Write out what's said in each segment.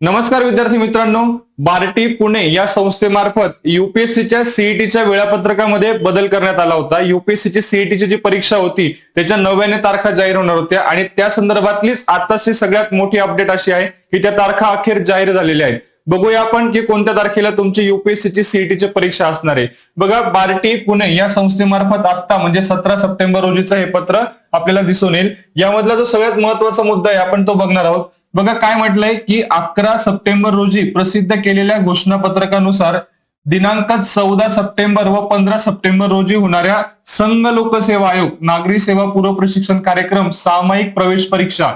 नमस्कार विद्यार्थी मित्रांनो बार्टी पुणे या संस्थेमार्फत युपीएससीच्या सीईटीच्या वेळापत्रकामध्ये बदल करण्यात आला होता. युपीएससीची सीईटीची जी परीक्षा होती त्याच्या नव्याने तारखा जाहीर होणार होत्या आणि त्या संदर्भातलीच आताची सगळ्यात मोठी अपडेट अशी आहे की त्या तारखा अखेर जाहीर झालेल्या आहेत. बघूया आपण की कोणत्या तारखेला तुमची युपीएससीची सीईटीची परीक्षा असणार आहे. बघा बार्टी पुणे या संस्थेमार्फत आता म्हणजे सतरा सप्टेंबर रोजीचं हे पत्र आपल्याला दिसून येईल. यामधला जो सगळ्यात महत्त्वाचा मुद्दा आहे आपण तो बघणार आहोत. बघा काय म्हटलंय की अकरा सप्टेंबर रोजी प्रसिद्ध केलेल्या घोषणापत्रकानुसार दिनांक चौदा सप्टेंबर व पंधरा सप्टेंबर रोजी होणाऱ्या संघ लोकसेवा आयोग नागरी सेवा पूर्व प्रशिक्षण कार्यक्रम सामायिक प्रवेश परीक्षा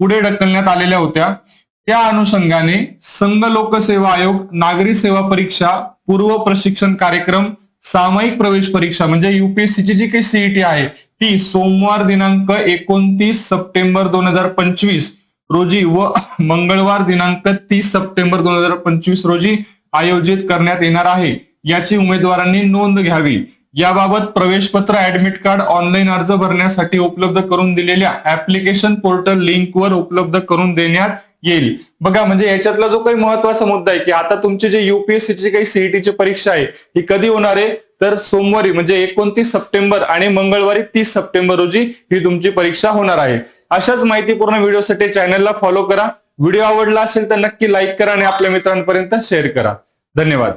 पुढे ढकलण्यात आलेल्या होत्या. त्या अनुषंगाने संघ लोकसेवा आयोग नागरी सेवा परीक्षा पूर्व प्रशिक्षण कार्यक्रम सामायिक प्रवेश परीक्षा म्हणजे युपीएससीची जी काही सीईटी आहे ती सोमवार दिनांक एकोणतीस सप्टेंबर दोन हजार पंचवीस रोजी व मंगळवार दिनांक तीस सप्टेंबर दोन हजार पंचवीस रोजी आयोजित करण्यात येणार आहे. याची उमेदवारांनी नोंद घ्यावी. याबाबत प्रवेशपत्र ऍडमिट कार्ड ऑनलाईन अर्ज भरण्यासाठी उपलब्ध करून दिलेल्या ऍप्लिकेशन पोर्टल लिंकवर उपलब्ध करून देण्यात येईल. बघा म्हणजे याच्यातला जो काही महत्त्वाचा मुद्दा आहे की आता तुमची जी युपीएससीची काही सीईटीची परीक्षा आहे ही कधी होणार आहे? तर सोमवारी म्हणजे एकोणतीस सप्टेंबर आणि मंगळवारी तीस सप्टेंबर रोजी ही तुमची परीक्षा होणार आहे. अशाच माहितीपूर्ण व्हिडिओसाठी चॅनलला फॉलो करा. व्हिडिओ आवडला असेल तर नक्की लाईक करा आणि आपल्या मित्रांपर्यंत शेअर करा. धन्यवाद.